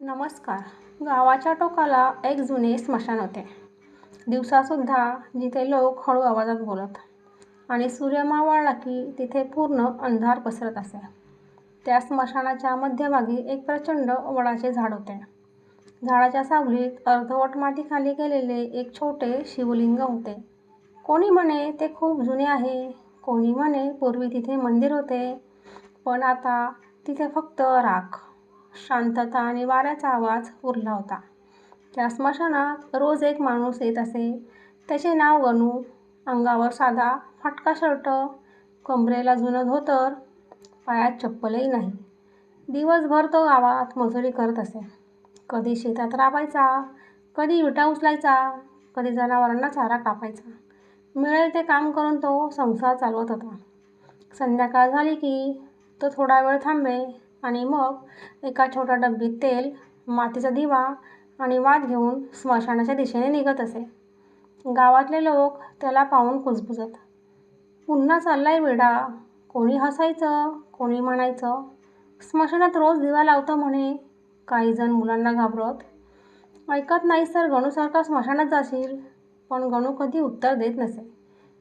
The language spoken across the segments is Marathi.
नमस्कार. गावाच्या टोकाला एक जुने स्मशान होते. दिवसासुद्धा जिथे लोक हळू आवाजात बोलत आणि सूर्य मावळला की तिथे पूर्ण अंधार पसरत असे. त्या स्मशानाच्या मध्यभागी एक प्रचंड वडाचे झाड होते. झाडाच्या सावलीत अर्धवट मातीखाली गेलेले एक छोटे शिवलिंग होते. कोणी म्हणे ते खूप जुने आहे कोणी म्हणे पूर्वी तिथे मंदिर होते पण आता तिथे फक्त राख. शांतता आणि वाऱ्याचा आवाज उरला होता. त्या स्मशानात रोज एक माणूस येत असे. त्याचे नाव गणू अंगावर साधा फाटका शर्ट. कमरेला जुनं धोतर. पायात चप्पलही नाही. दिवसभर तो गावात मजुरी करत असे. कधी शेतात राबायचा कधी विटा उचलायचा कधी जनावरांना चारा कापायचा. मिळेल ते काम करून तो संसार चालवत होता. संध्याकाळ झाली की तो थोडा वेळ थांबे. आणि मग एका छोट्या डब्बीत तेल मातीचा दिवा आणि वात घेऊन स्मशानाच्या दिशेने निघत असे. गावातले लोक त्याला पाहून कुजबुजत. पुन्हा चाललाय वेडा कोणी हसायचं कोणी म्हणायचं. स्मशानात रोज दिवा लावतो म्हणे. काही जण मुलांना घाबरत. ऐकत नाहीस तर गणूसारखा स्मशानात जाशील. पण गणू कधी उत्तर देत नसे.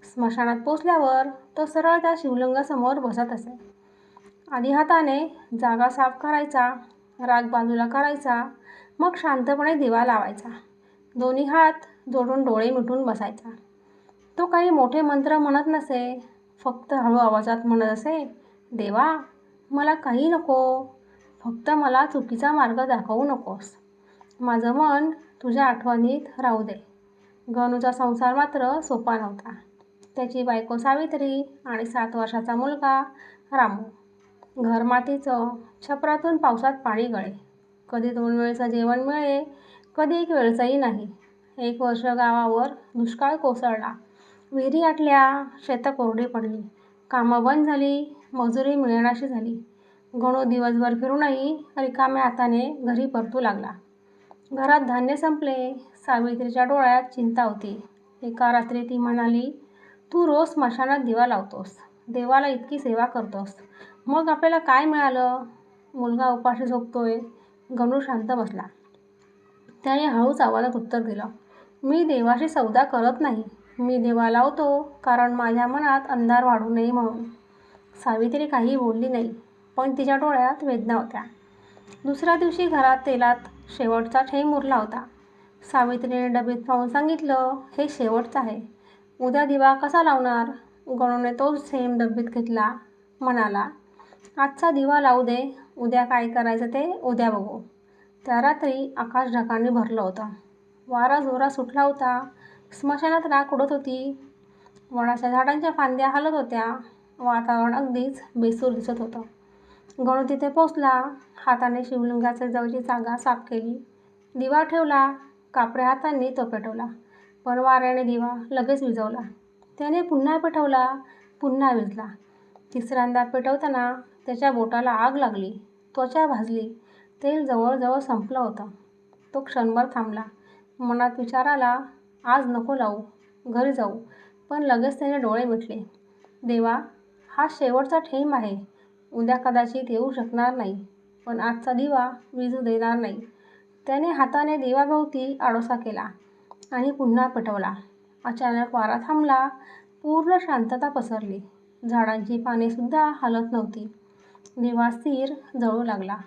स्मशानात पोचल्यावर तो सरळ त्या शिवलिंगासमोर बसत असे. आधी हाताने जागा साफ करायचा राग बाजूला करायचा मग शांतपणे दिवा लावायचा. दोन्ही हात जोडून डोळे मिटून बसायचा. तो काही मोठे मंत्र म्हणत नसे फक्त हळू आवाजात म्हणत असे देवा मला काही नको फक्त मला चुकीचा मार्ग दाखवू नकोस. माझं मन तुझ्या आठवणीत राहू दे. गणूचा संसार मात्र सोपा नव्हता. त्याची बायको सावित्री आणि सात वर्षाचा मुलगा रामू. घरमातीचं छपरातून पावसात पाणी गळे. कधी दोन वेळचं जेवण मिळे कधी एक वेळचंही नाही. एक वर्ष गावावर दुष्काळ कोसळला. विहिरी आटल्या शेतं कोरडी पडली. कामं बंद झाली मजुरी मिळेनाशी झाली. गणू दिवसभर फिरूनही रिकाम्या हाताने घरी परतू लागला. घरात धान्य संपले सावित्रीच्या डोळ्यात चिंता होती. एका रात्री ती म्हणाली तू रोज स्मशानात दिवा लावतोस. देवाला इतकी सेवा करतोस. मग आपल्याला काय मिळालं? मुलगा उपाशी झोपतोय. गणू शांत बसला. त्याने हळूच आवाजात उत्तर दिलं. मी देवाशी सौदा करत नाही. मी देवा लावतो कारण माझ्या मनात अंधार वाढू नये म्हणून. सावित्री काही बोलली नाही पण तिच्या डोळ्यात वेदना होत्या. दुसऱ्या दिवशी घरात तेलात शेवटचा ठेम उरला होता. सावित्रीने डबीत पाहून सांगितलं हे शेवटचं आहे. उद्या दिवा कसा लावणार? गणूने तोच सेम डब्बीत घेतला म्हणाला आजचा दिवा लावू दे. उद्या काय करायचं ते उद्या बघू. त्या रात्री आकाश ढगांनी भरलं होतं. वारा जोरा सुटला होता. स्मशानात राख उडत होती. वडाच्या झाडांच्या फांद्या हलत होत्या. वातावरण अगदीच बेसूर दिसत होतं. गणू तिथे पोचला हाताने शिवलिंगाच्या जवळची जागा साफ केली. दिवा ठेवला. कापड्या हातांनी तो पेटवला पण वाऱ्याने दिवा लगेच विजवला त्याने पुन्हा पेटवला. पुन्हा विजला. तिसऱ्यांदा पेटवताना त्याच्या बोटाला आग लागली. त्वचा भाजली. तेल जवळजवळ संपलं होतं. तो क्षणभर थांबला. मनात विचार आला आज नको लावू. घरी जाऊ. पण लगेच त्याने डोळे मिटले. देवा हा शेवटचा ठेम आहे. उद्या कदाचित येऊ शकणार नाही. पण आजचा दिवा विजू देणार नाही. त्याने हाताने देवाभोवती आडोसा केला आणि पुन्हा पेटवला. अचानक वारा थांबला. पूर्ण शांतता पसरली. झाडांची पानेसुद्धा हलत नव्हती. दिवा स्थिर जळू लागला.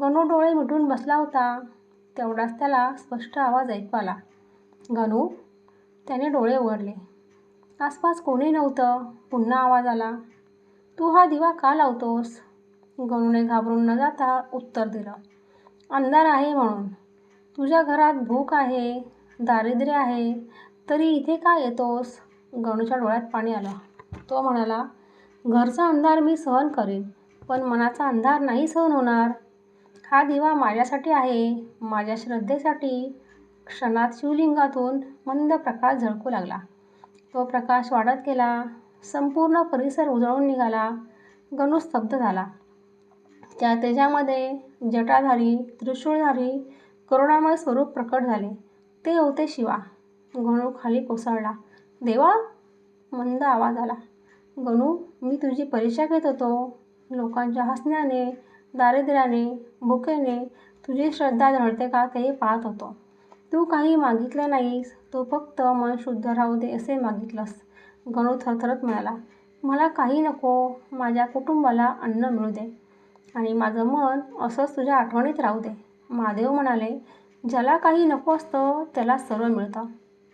गणू डोळे मिटून बसला होता. तेवढाच त्याला स्पष्ट आवाज ऐकू आला. गणू त्याने डोळे उघडले. आसपास कोणी नव्हतं. पुन्हा आवाज आला. तू हा दिवा का लावतोस? गणूने घाबरून न जाता उत्तर दिलं. अंधार आहे म्हणून. तुझ्या घरात भूक आहे दारिद्र्य आहे तरी इथे का येतोस? गणूच्या डोळ्यात पाणी आलं. तो म्हणाला घरचा अंधार मी सहन करीन पण मनाचा अंधार नाही सहन होणार. हा दिवा माझ्यासाठी आहे माझ्या श्रद्धेसाठी. क्षणात शिवलिंगातून मंद प्रकाश झळकू लागला. तो प्रकाश वाढत गेला संपूर्ण परिसर उजळून निघाला गणू स्तब्ध झाला. त्या तेजामध्ये जटाधारी त्रिशूळधारी करुणामय स्वरूप प्रकट झाले. ते होते शिवा. गणू खाली कोसळला. देवा! मंद आवाज आला. गणू मी तुझी परीक्षा घेत होतो. लोकांच्या हसण्याने दारिद्र्याने भुकेने तुझी श्रद्धा ढळते का ते पाहत होतो. तू काही मागितलं नाहीस तू फक्त मन शुद्ध राहू दे असे मागितलंस. गणू थरथरत म्हणाला मला काही नको माझ्या कुटुंबाला अन्न मिळू दे आणि माझं मन असंच तुझ्या आठवणीत राहू दे. महादेव म्हणाले ज्याला काही नको असतं त्याला सर्व मिळतं.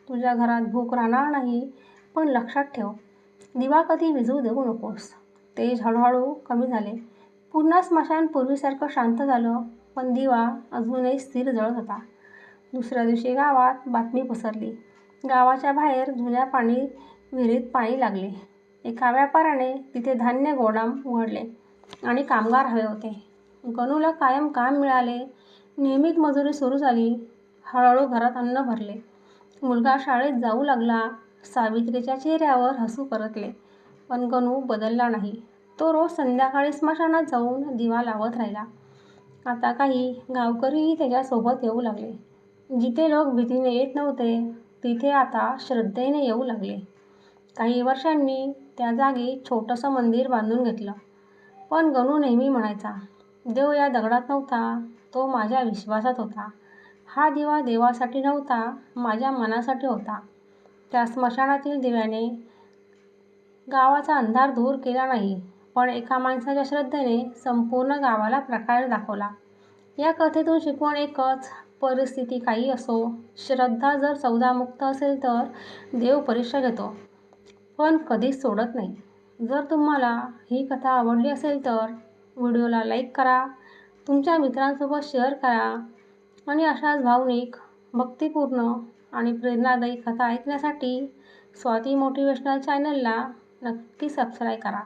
तुझ्या घरात भूक राहणार नाही पण लक्षात ठेव. दिवा कधी विझू देऊ नकोस तेज हळूहळू कमी झाले. पुन्हा स्मशान पूर्वीसारखं शांत झालं पण दिवा अजूनही स्थिर जळत होता. दुसऱ्या दिवशी गावात बातमी पसरली. गावाच्या बाहेर जुन्या पाणी विहिरीत पाणी लागले. एका व्यापाऱ्याने तिथे धान्य गोडाम उघडले आणि कामगार हवे होते. गणूला कायम काम मिळाले. नियमित मजुरी सुरू झाली. हळूहळू घरात अन्न भरले. मुलगा शाळेत जाऊ लागला. सावित्रीच्या चेहऱ्यावर हसू परतले. पण गणू बदलला नाही. तो रोज संध्याकाळी स्मशानात जाऊन दिवा लावत राहिला. आता काही गावकरीही त्याच्यासोबत येऊ लागले. जिथे लोक भीतीने येत नव्हते तिथे आता श्रद्धेने येऊ लागले. काही वर्षांनी त्या जागी छोटंसं मंदिर बांधून घेतलं. पण गणू नेहमी म्हणायचा देव या दगडात नव्हता तो माझ्या विश्वासात होता. हा दिवा देवासाठी नव्हता माझ्या मनासाठी होता. त्या स्मशानातील दिव्याने गावाचा अंधार दूर केला नाही पण एका माणसाच्या श्रद्धेने संपूर्ण गावाला प्रकाश दाखवला. या कथेतून शिकवण एकच परिस्थिती काही असो. श्रद्धा जर सौदामुक्त असेल तर देव परीक्षा घेतो पण कधीच सोडत नाही. जर तुम्हाला ही कथा आवडली असेल तर व्हिडिओला लाईक करा तुमच्या मित्रांसोबत शेअर करा आणि अशाच भावनिक भक्तिपूर्ण आणि प्रेरणादायी कथा ऐकण्यासाठी स्वाती मोटिवेशनल चॅनलला नक्की सबस्क्राईब करा.